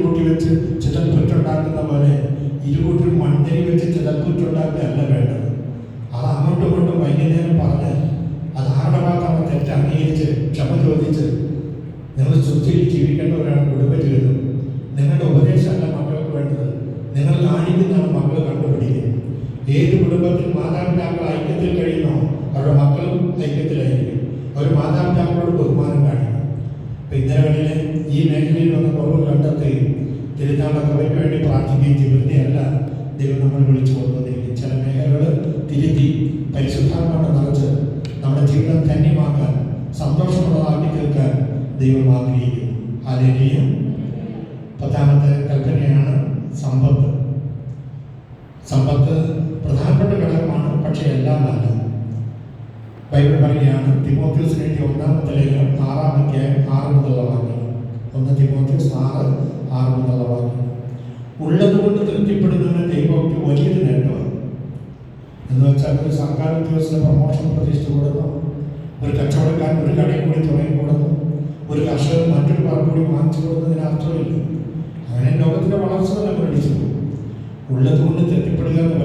കൂട്ടി വെച്ച് ചിതൽപ്പുറ്റുണ്ടാക്കുന്ന പോലെ ഇരുകൂട്ടിൽ മണ്ണിൽ വെച്ച് ചിതൽപ്പുറ്റുണ്ടാക്കുകയല്ല വേണ്ടത്. അത് അങ്ങോട്ടും ഇങ്ങോട്ടും വൈകുന്നേരം പറഞ്ഞ് അത് ആരുടെ ഭാഗത്താണ് തെറ്റ് അംഗീകരിച്ച് ക്ഷമ ചോദിച്ച് നിങ്ങൾ ശുദ്ധിയിൽ ജീവിക്കേണ്ടവരാണ് കുടുംബജീവിതം. നിങ്ങളുടെ ഉപദേശമല്ല മക്കൾക്ക് വേണ്ടത്. നിങ്ങൾ കാണിക്കുന്നതാണ് മക്കൾ കണ്ടുപിടിക്കുന്നത് ഏത് കുടുംബത്തിൽ മാതാപിതാക്കൾ ഐക്യത്തിൽ കഴിയുന്നോ അവരുടെ മക്കളും ഐക്യത്തിലായിരിക്കും. അവർ മാതാപിതാക്കളോട് ബഹുമാനം കാണിക്കും. അപ്പൊ ഇന്നലകളിലെ ഈ മേഖലയിൽ വന്ന കുറവ് കണ്ടെത്തുകയും തിരുനാള കവയ്ക്ക് വേണ്ടി പ്രാർത്ഥിക്കുകയും ചെയ്യുന്നതല്ല ദൈവം നമ്മൾ വിളിച്ചു കൊണ്ടുവന്നിരിക്കും ചില മേഖലകൾ തിരുത്തി പരിശുദ്ധാത്മാവ് നിറച്ച് നമ്മുടെ ജീവിതം ധന്യമാക്കാൻ സന്തോഷമുള്ളതാക്കി തീർക്കാൻ ദൈവം ആഗ്രഹിക്കുന്നു. ആലേരിയും പത്താമത്തെ കൽപ്പനയാണ് സമ്പത്ത്. സമ്പത്ത് പ്രധാനപ്പെട്ട ഘടകമാണ് പക്ഷേ എല്ലാം അല്ല. ബൈബിൾ പറയുകയാണ് തിമോത്യോസിന് ഒന്ന് തിമോത്യോസ് ആറ് ആറ് മുതലുള്ള വാക്യം. ഉള്ളതുകൊണ്ട് തൃപ്തിപ്പെടുന്നതിന് ദൈവമൊക്കെ വലിയൊരു നേട്ടമാണ്. എന്ന് വെച്ചാൽ ഒരു സർക്കാർ ഉദ്യോഗസ്ഥന് പ്രമോഷൻ പ്രതീക്ഷിച്ചു കൊടുക്കണം ഒരു കച്ചവടക്കാരൻ ഒരു കടയും കൂടി തുടങ്ങി കൊടുക്കുന്നു. ഒരു കർഷകൻ മറ്റൊരു കൂടി വാങ്ങിച്ചു കൊടുക്കുന്നതിന് അർത്ഥമില്ല. അങ്ങനെ ലോകത്തിന്റെ വളർച്ച തന്നെ പഠിച്ചു ഉള്ളതുകൊണ്ട് തൃപ്തിപ്പെടുക എന്ന്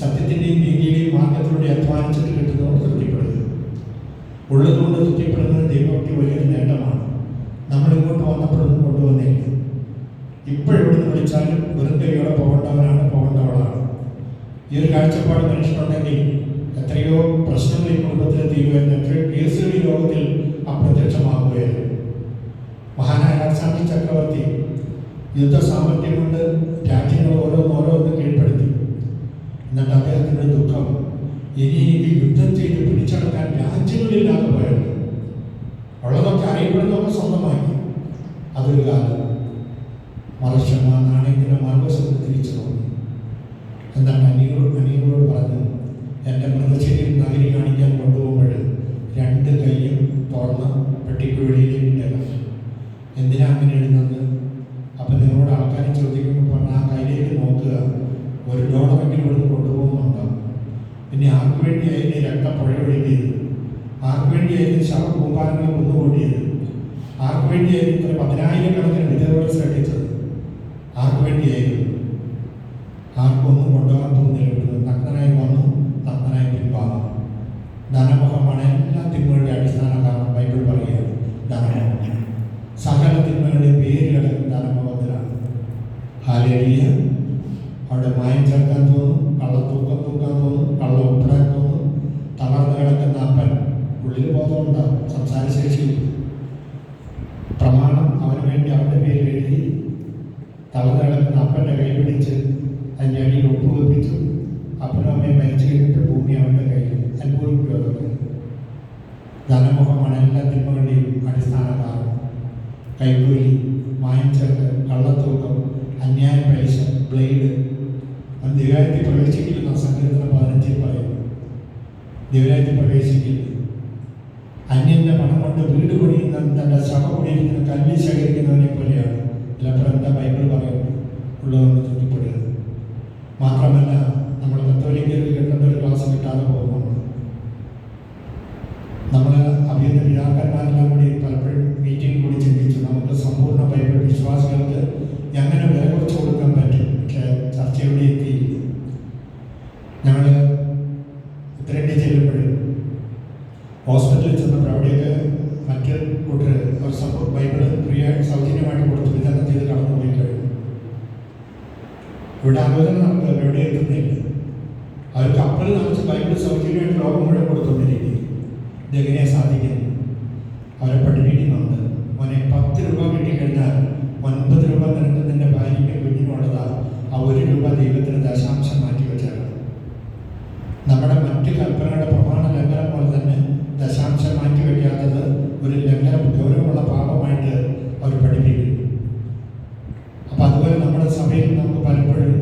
സത്യത്തിന്റെയും നീതിയുടെയും മാർഗത്തിലൂടെ അധ്വാനിച്ചിട്ട് കിട്ടുന്നതുകൊണ്ട് തൃപ്തിപ്പെടുക. ഉള്ളതുകൊണ്ട് തൃപ്തിപ്പെടുന്നത് ദൈവഭക്തി വലിയൊരു നേട്ടമാണ്. നമ്മൾ ഇങ്ങോട്ട് വന്നപ്പോഴൊന്നും കൊണ്ടുവന്നില്ല ഇപ്പോഴെവിടുന്ന് വിളിച്ചാലും വെറുതെയോടെ പോകേണ്ടവനാണ് പോകേണ്ടവളാണ്. ഈ ഒരു കാഴ്ചപ്പാട് മനുഷ്യനുണ്ടെങ്കിൽ എത്രയോ പ്രശ്നങ്ങൾ ഈ കുടുംബത്തിൽ തീരുമായിരുന്നു എത്രയോ കേസുകൾ ഈ ലോകത്തിൽ അപ്രത്യക്ഷമാകുകയായിരുന്നു. മഹാനായ അലക്സാണ്ടർ ചക്രവർത്തി യുദ്ധ സാമർഥ്യം കൊണ്ട് രാജ്യങ്ങൾ ഓരോന്നോരോന്ന് കീഴ്പ്പെടുത്തി. എന്നിട്ട് അദ്ദേഹത്തിന്റെ ദുഃഖം ഇനി ഇനി യുദ്ധം ചെയ്ത് പിടിച്ചടക്കാൻ രാജ്യങ്ങളില്ലാതെ പോയത് ഉള്ളതൊക്കെ അറിയപ്പെടുന്നതൊക്കെ സ്വന്തമാക്കി. അതൊരു കാലം. മറിച്ച് ആ നാണയത്തിന്റെ മറുവശത്ത് തിരിച്ചു തോന്നി എന്താണ് അനികളോട് അനികളോട് പറഞ്ഞു എന്റെ മൃതശരീരം നഗരി കാണിക്കാൻ കൊണ്ടുപോകുമ്പോൾ രണ്ട് കൈയും തുറന്ന് പെട്ടിക്കുഴിയിലേക്ക് എന്തിനാ അങ്ങനെ ഇടുന്നത്? അപ്പം നിങ്ങളോട് ആൾക്കാർ ചോദിക്കുമ്പോൾ പറഞ്ഞാൽ ആ കയ്യിലേക്ക് നോക്കുക. ഒരു ഡോളറെങ്കിലും ഇവിടുന്ന് കൊണ്ടുപോകുന്നുണ്ടോ? പിന്നെ ആർക്ക് വേണ്ടി ഈ വേണ്ടിയായിരുന്നു ശവ കൂമ്പാരങ്ങൾ കൊന്നുകൂട്ടിയത് ആർക്ക് വേണ്ടിയായിരുന്നു ഇത്ര പതിനായിരക്കണക്കിന് വിധവകൾ ശ്രദ്ധിച്ചത്? ആർക്ക് വേണ്ടിയായിരുന്നു? ആർക്കൊന്നും കൊണ്ടുപോകാൻ തോന്നിയിട്ടുണ്ട് നഗ്നനായി വന്നു നഗ്നനായി പിൻവാങ്ങും. ധനമുഖമാണ് എല്ലാ തിന്മകളുടെ അടിസ്ഥാന കാരണം ബൈബിൾ പറയുന്നത് ധനമുഖം സകല തിന്മകളുടെ പേര് ധനമുഖത്തിലാണ് ഹാലേലിയ അവിടെ മായം ചേർക്കാൻ ഉള്ളിൽ ബോധമുണ്ടാവും സംസാരശേഷി പ്രമാണം അവന് വേണ്ടി അവന്റെ പേരിൽ എഴുതി തളർന്ന് കിടക്കുന്ന അപ്പന്റെ കൈ പിടിച്ച് അതിന്റെ അടിയിൽ ഒപ്പുവെപ്പിച്ചു. അപ്പനും അമ്മയും മരിച്ചു കഴിഞ്ഞിട്ട് ഭൂമി അവന്റെ കയ്യിൽ അനുഭവിക്കുക അതൊക്കെ ധനമുഖമാണ് എല്ലാ തിന്മകളുടെയും അടിസ്ഥാന കാരണം കൈക്കൂലി മായം കള്ളത്തൂക്കം അന്യായ പൈസ ബ്ലേഡ് ദിവ്യായത്തിൽ പ്രവേശിക്കില്ലെന്ന സങ്കീർത്തനം പതിനഞ്ചിൽ പറയുന്നു. ദിവ്യായത്തിൽ പ്രവേശിക്കില്ല അന്യന്റെ പണം കൊണ്ട് വീട് പണിയുന്ന തന്റെ ശവ പണിയിരിക്കുന്ന കല്ല് ശേഖരിക്കുന്നവനെ പോലെയാണ്. ചിലപ്പോൾ എന്താ ബൈബിൾ പറയും ഉള്ളതെന്ന് തൃപ്തിപ്പെടുക മാത്രമല്ല നമ്മൾ കത്തോലിക്കർക്ക് കിട്ടേണ്ട ഒരു ക്ലാസ് കിട്ടാതെ പോകുന്നുണ്ട് നമ്മൾ അഭിയുന്ന പിതാക്കന്മാരെല്ലാം കൂടി പലപ്പോഴും മീറ്റിംഗ് കൂടി ചിന്തിച്ചു. നമുക്ക് സമ്പൂർണ ബൈബിൾ വിശ്വാസികൾക്ക് എങ്ങനെ വില കുറച്ച് കൊടുക്കാൻ പറ്റും? ചർച്ചയുടെ എത്തിയില്ല ഞങ്ങൾ ഉത്തരേന്ത്യ ചെല്ലുമ്പോഴും ഹോസ്പിറ്റലിൽ ചെന്നപ്പോൾ അവിടെയൊക്കെ മറ്റ് കൂട്ടർ സപ്പോർട്ട് ബൈബിൾ ഫ്രീ സൗജന്യമായിട്ട് കൊടുത്ത് വിതരണം ചെയ്ത് കടന്നു പോയി കഴിഞ്ഞു ഇവിടെ ആലോചന നടത്തുക എവിടെ എത്തുന്നില്ല. അവർ കപ്പൽ നിറച്ച് ബൈബിൾ സൗജന്യമായിട്ട് ലോകം മുഴുവൻ കൊടുത്തുകൊണ്ടിരിക്കും ഇതെങ്ങനെയാണ് സാധിക്കുന്നത് അവരെ പഠിപ്പിക്കുന്നുണ്ട് മോനെ പത്ത് രൂപ കിട്ടിക്കഴിഞ്ഞാൽ ഒൻപത് രൂപ നിനക്ക് നിന്റെ ഭാര്യയ്ക്ക് ആ ഒരു രൂപ ദൈവത്തിന് ദശാംശം മാറ്റി വെച്ചാണ് നമ്മുടെ മറ്റ് കൽപ്പനകളുടെ പ്രമാണ ലംഘനം പോലെ തന്നെ ദശാംശം മാറ്റി വയ്ക്കാത്തത് ഒരു ലംഘനം ഗൗരവമുള്ള പാപമായിട്ട് അവർ പഠിപ്പിക്കുന്നു അപ്പം അതുപോലെ നമ്മുടെ സഭയിൽ നമുക്ക് പലപ്പോഴും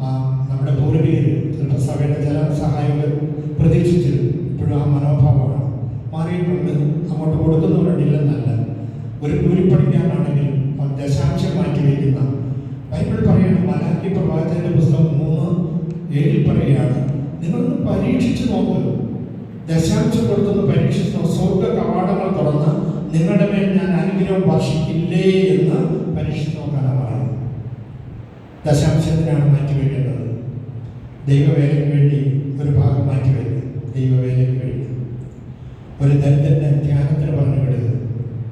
ആ, നമ്മുടെ പൂർവികർ ചിലപ്പോൾ സഭയുടെ ചില സഹായങ്ങൾ പ്രതീക്ഷിച്ചിരുന്നു. ഇപ്പോഴും ആ മനോഭാവമാണ്. മാറിയിട്ടുണ്ട്. അങ്ങോട്ട് കൊടുക്കുന്നവരുണ്ടില്ലെന്നല്ല ഒരു കൂലിപ്പണിക്കാരനാണെങ്കിലും അവൻ ദശാംശം മാറ്റി വയ്ക്കുന്ന. ബൈബിൾ പറയുന്നത് മലാക്കി പ്രവാചകന്റെ പുസ്തകം മൂന്ന് ഏഴിൽ പറയുകയാണ് നിങ്ങളൊന്ന് പരീക്ഷിച്ചു നോക്കുമല്ലോ ദശാംശം കൊടുത്തൊന്ന് പരീക്ഷിച്ചു സ്വർഗ കവാടങ്ങൾ തുറന്ന് നിങ്ങളുടെ മേൽ ഞാൻ അനുഗ്രഹം വർഷിക്കില്ലേ എന്ന് പരീക്ഷിച്ച് നോക്കാനാണ് പറയുന്നത്. ദശാംശത്തിനാണ് മാറ്റിവെക്കേണ്ടത് ദൈവവേലയ്ക്ക് വേണ്ടി ഒരു ഭാഗം മാറ്റിവെക്കുക ദൈവവേലയ്ക്ക് വേണ്ടി. ഒരു ദരിദ്രന്റെ ധ്യാനത്തിന് പറഞ്ഞു വിടുക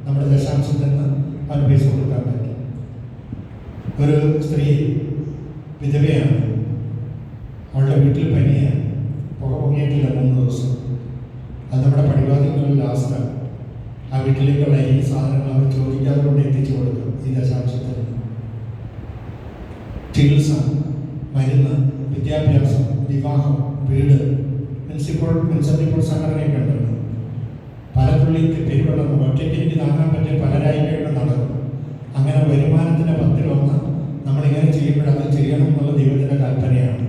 നമ്മുടെ ദശാംശത്തിൽ നിന്ന് അവന് പൈസ കൊടുക്കാൻ പറ്റും. ഒരു സ്ത്രീ വിധവയാണ്. അവളുടെ വീട്ടിൽ പനിയാണ്. പുക പൊങ്ങിയിട്ടില്ല മൂന്ന് ദിവസം. അത് നമ്മുടെ പടിവാദികളുടെ ലാസ്റ്റ് ആ വീട്ടിലേക്കുള്ള ഈ സാധനങ്ങൾ അവർ ചോദിക്കാതെ കൊണ്ട് എത്തിച്ചു കൊടുക്കും ഈ ദശാംശത്തിൽ ചികിത്സ മരുന്ന് വിദ്യാഭ്യാസം വിവാഹം വീട് മുനിസിപ്പൽ മുനിസിപ്പൽ സംഘടനയൊക്കെ ഉണ്ടല്ലോ പല പുള്ളിക്ക് പെരുവെള്ളം ഒറ്റയ്ക്ക് താങ്ങാൻ പറ്റിയ പലരായി കഴിയുമ്പോൾ നടക്കും. അങ്ങനെ വരുമാനത്തിന്റെ പത്തിലൊന്ന് നമ്മളിങ്ങനെ ചെയ്യുമ്പോഴത് ചെയ്യണം എന്നുള്ള ദൈവത്തിന്റെ കൽപ്പനയാണ്.